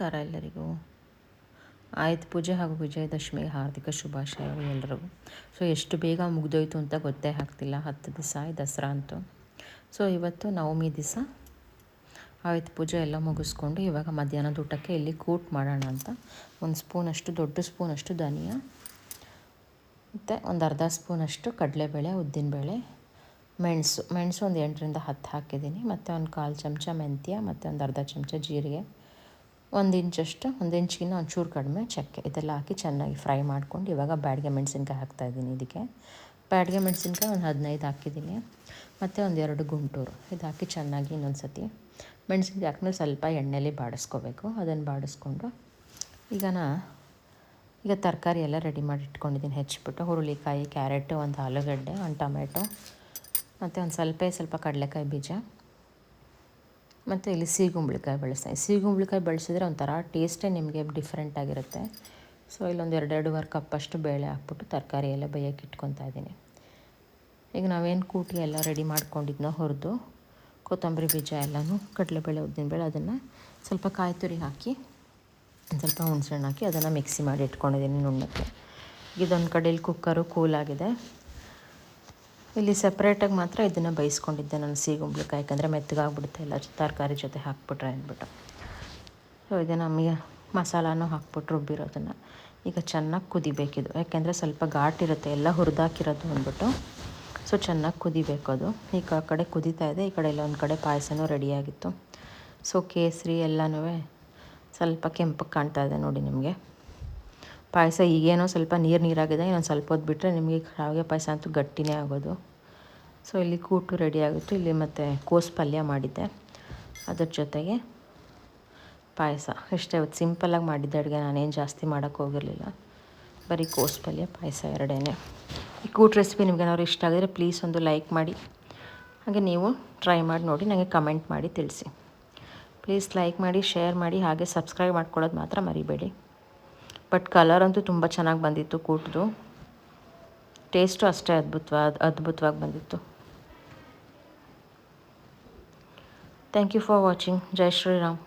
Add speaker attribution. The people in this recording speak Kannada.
Speaker 1: ನಮಸ್ಕಾರ ಎಲ್ಲರಿಗೂ. ಆಯ್ತು, ಪೂಜೆ ಹಾಗೂ ವಿಜಯದಶಮಿಗೆ ಹಾರ್ದಿಕ ಶುಭಾಶಯಗಳು ಎಲ್ಲರಿಗೂ ಸೊ, ಎಷ್ಟು ಬೇಗ ಮುಗಿದೋಯ್ತು ಅಂತ ಗೊತ್ತೇ ಆಗ್ತಿಲ್ಲ. ಹತ್ತು ದಿವಸ ದಸರಾ ಅಂತೂ. ಸೊ, ಇವತ್ತು ನವಮಿ ದಿವಸ. ಆಯ್ತು, ಪೂಜೆ ಎಲ್ಲ ಮುಗಿಸ್ಕೊಂಡು ಇವಾಗ ಮಧ್ಯಾಹ್ನದ ಊಟಕ್ಕೆ ಇಲ್ಲಿ ಕೂಟ್ ಮಾಡೋಣ ಅಂತ. ಒಂದು ಸ್ಪೂನಷ್ಟು, ದೊಡ್ಡ ಸ್ಪೂನಷ್ಟು ಧನಿಯಾ. ಮತ್ತು ಒಂದು ಅರ್ಧ ಸ್ಪೂನಷ್ಟು ಕಡಲೆಬೇಳೆ, ಉದ್ದಿನಬೇಳೆ, ಮೆಣಸು. ಮೆಣಸು ಒಂದು ಎಂಟರಿಂದ ಹತ್ತು ಹಾಕಿದ್ದೀನಿ. ಮತ್ತು ಒಂದು ಕಾಲು ಚಮಚ ಮೆಂತ್ಯ, ಮತ್ತು ಒಂದು ಅರ್ಧ ಚಮಚ ಜೀರಿಗೆ. ಒಂದು ಇಂಚಷ್ಟು ಒಂದು ಇಂಚಿಗಿನ ಒಂಚೂರು ಕಡಿಮೆ ಚಕ್ಕೆ ಇದೆಲ್ಲ ಹಾಕಿ ಚೆನ್ನಾಗಿ ಫ್ರೈ ಮಾಡ್ಕೊಂಡು ಇವಾಗ ಬ್ಯಾಡಿಗೆ ಮೆಣಸಿನ್ಕಾಯಿ ಹಾಕ್ತಾಯಿದ್ದೀನಿ ಇದಕ್ಕೆ. ಬ್ಯಾಡಿಗೆ ಮೆಣಸಿನ್ಕಾಯಿ ಒಂದು ಹದಿನೈದು ಹಾಕಿದ್ದೀನಿ. ಮತ್ತು ಒಂದೆರಡು ಗುಂಟೂರು. ಇದು ಹಾಕಿ ಚೆನ್ನಾಗಿ ಇನ್ನೊಂದು ಸತಿ ಮೆಣಸಿನ್ಕಾಯಿ ಹಾಕ್ಮೇಲೆ ಸ್ವಲ್ಪ ಎಣ್ಣೆಲಿ ಬಾಡಿಸ್ಕೋಬೇಕು. ಅದನ್ನು ಬಾಡಿಸ್ಕೊಂಡು ಈಗ ನಾ ಈಗ ತರಕಾರಿ ಎಲ್ಲ ರೆಡಿ ಮಾಡಿ ಇಟ್ಕೊಂಡಿದ್ದೀನಿ. ಹೆಚ್ಚಿಬಿಟ್ಟು ಹುರುಳಿಕಾಯಿ, ಕ್ಯಾರೆಟು, ಒಂದು ಆಲೂಗಡ್ಡೆ, ಒಂದು ಟೊಮೆಟೊ, ಮತ್ತು ಒಂದು ಸ್ವಲ್ಪ ಸ್ವಲ್ಪ ಕಡಲೆಕಾಯಿ ಬೀಜ. ಮತ್ತು ಇಲ್ಲಿ ಸೀಗುಂಬಳಿಕಾಯಿ ಬಳಸ್ತೀನಿ. ಸೀಗುಂಬಳಿಕಾಯಿ ಬಳಸಿದ್ರೆ ಒಂಥರ ಟೇಸ್ಟೇ ನಿಮಗೆ ಡಿಫ್ರೆಂಟ್ ಆಗಿರುತ್ತೆ. ಸೊ ಇಲ್ಲೊಂದು ಎರಡು, ಎರಡೂವರೆ ಕಪ್ಪಷ್ಟು ಬೇಳೆ ಹಾಕ್ಬಿಟ್ಟು ತರಕಾರಿ ಎಲ್ಲ ಬೇಯಕ್ಕೆ ಇಟ್ಕೊತಾ ಇದ್ದೀನಿ. ಈಗ ನಾವೇನು ಕೂಟಿ ಎಲ್ಲ ರೆಡಿ ಮಾಡ್ಕೊಂಡಿದ್ನೋ ಹುರಿದು, ಕೊತ್ತಂಬರಿ ಬೀಜ ಎಲ್ಲನೂ ಕಡಲೆಬೇಳೆ, ಉದ್ದಿನಬೇಳೆ ಅದನ್ನು ಸ್ವಲ್ಪ ಕಾಯಿ ತುರಿ ಹಾಕಿ ಸ್ವಲ್ಪ ಹುಣಸೆಹಣ್ಣು ಹಾಕಿ ಅದನ್ನು ಮಿಕ್ಸಿ ಮಾಡಿ ಇಟ್ಕೊಂಡಿದ್ದೀನಿ ನುಣ್ಣಕ್ಕೆ. ಇದೊಂದು ಕಡೆಯಲ್ಲಿ ಕುಕ್ಕರು ಕೂಲಾಗಿದೆ. ಇಲ್ಲಿ ಸಪ್ರೇಟಾಗಿ ಮಾತ್ರ ಇದನ್ನು ಬೈಸ್ಕೊಂಡಿದ್ದೆ ನಾನು ಸೀಗುಂಬ್ಳಕಾಯಿ ಯಾಕಂದರೆ ಮೆತ್ತಗಾಗ್ಬಿಡುತ್ತೆ. ಎಲ್ಲ ತರಕಾರಿ ಜೊತೆ ಹಾಕ್ಬಿಟ್ರೆ ಅಂದ್ಬಿಟ್ಟು. ಸೊ ಇದನ್ನು ನಮಗೆ ಮಸಾಲಾನು ಹಾಕ್ಬಿಟ್ಟು ರುಬ್ಬಿರೋದನ್ನು. ಈಗ ಚೆನ್ನಾಗಿ ಕುದಿಬೇಕಿದು ಯಾಕೆಂದರೆ ಸ್ವಲ್ಪ ಘಾಟಿರುತ್ತೆ ಎಲ್ಲ ಹುರಿದಾಕಿರೋದು ಅಂದ್ಬಿಟ್ಟು. ಸೊ ಚೆನ್ನಾಗಿ ಕುದಿಬೇಕು ಅದು. ಈ ಕಡೆ ಕುದೀತಾ ಇದೆ, ಈ ಕಡೆ ಎಲ್ಲ ಒಂದು ಕಡೆ ಪಾಯಸನೂ ರೆಡಿಯಾಗಿತ್ತು ಸೊ ಕೇಸರಿ ಎಲ್ಲನೂ ಸ್ವಲ್ಪ ಕೆಂಪಕ್ಕೆ ಕಾಣ್ತಾ ಇದೆ ನೋಡಿ ನಿಮಗೆ. ಪಾಯಸ ಈಗೇನೋ ಸ್ವಲ್ಪ ನೀರು ನೀರಾಗಿದೆ, ಇನ್ನೊಂದು ಸ್ವಲ್ಪ ಹೊತ್ತು ಬಿಟ್ಟರೆ ನಿಮಗೆ ಶಾವಿಗೆ ಪಾಯಸ ಅಂತೂ ಗಟ್ಟಿನೇ ಆಗೋದು. ಸೊ ಇಲ್ಲಿ ಕೂಟು ರೆಡಿ ಆಗುತ್ತೆ. ಇಲ್ಲಿ ಮತ್ತು ಕೋಸು ಪಲ್ಯ ಮಾಡಿದ್ದೆ. ಅದ್ರ ಜೊತೆಗೆ ಪಾಯಸ. ಇಷ್ಟೇ ಇವತ್ತು ಸಿಂಪಲ್ಲಾಗಿ ಮಾಡಿದ್ದೆ ಅಡುಗೆ ನಾನೇನು ಜಾಸ್ತಿ ಮಾಡೋಕ್ಕೆ ಹೋಗಿರಲಿಲ್ಲ. ಬರೀ ಕೋಸು ಪಲ್ಯ, ಪಾಯಸ ಎರಡೇ ಈ ಕೂಟ್ ರೆಸಿಪಿ ನಿಮ್ಗೇನಾದ್ರು ಇಷ್ಟ ಆಗಿದ್ರೆ ಪ್ಲೀಸ್ ಒಂದು ಲೈಕ್ ಮಾಡಿ. ಹಾಗೆ ನೀವು ಟ್ರೈ ಮಾಡಿ ನೋಡಿ ನನಗೆ ಕಮೆಂಟ್ ಮಾಡಿ ತಿಳಿಸಿ. ಪ್ಲೀಸ್ ಲೈಕ್ ಮಾಡಿ ಶೇರ್ ಮಾಡಿ, ಹಾಗೆ ಸಬ್ಸ್ಕ್ರೈಬ್ ಮಾಡ್ಕೊಳ್ಳೋದು ಮಾತ್ರ ಮರಿಬೇಡಿ. ಬಟ್ ಕಲರ್ ಅಂತೂ ತುಂಬ ಚೆನ್ನಾಗಿ ಬಂದಿತ್ತು ಕೂಟದು. ಟೇಸ್ಟು ಅಷ್ಟೇ ಅದ್ಭುತವಾದ ಅದ್ಭುತವಾಗಿ ಬಂದಿತ್ತು. ಥ್ಯಾಂಕ್ ಯು ಫಾರ್ ವಾಚಿಂಗ್ ಜೈ ಶ್ರೀರಾಮ್.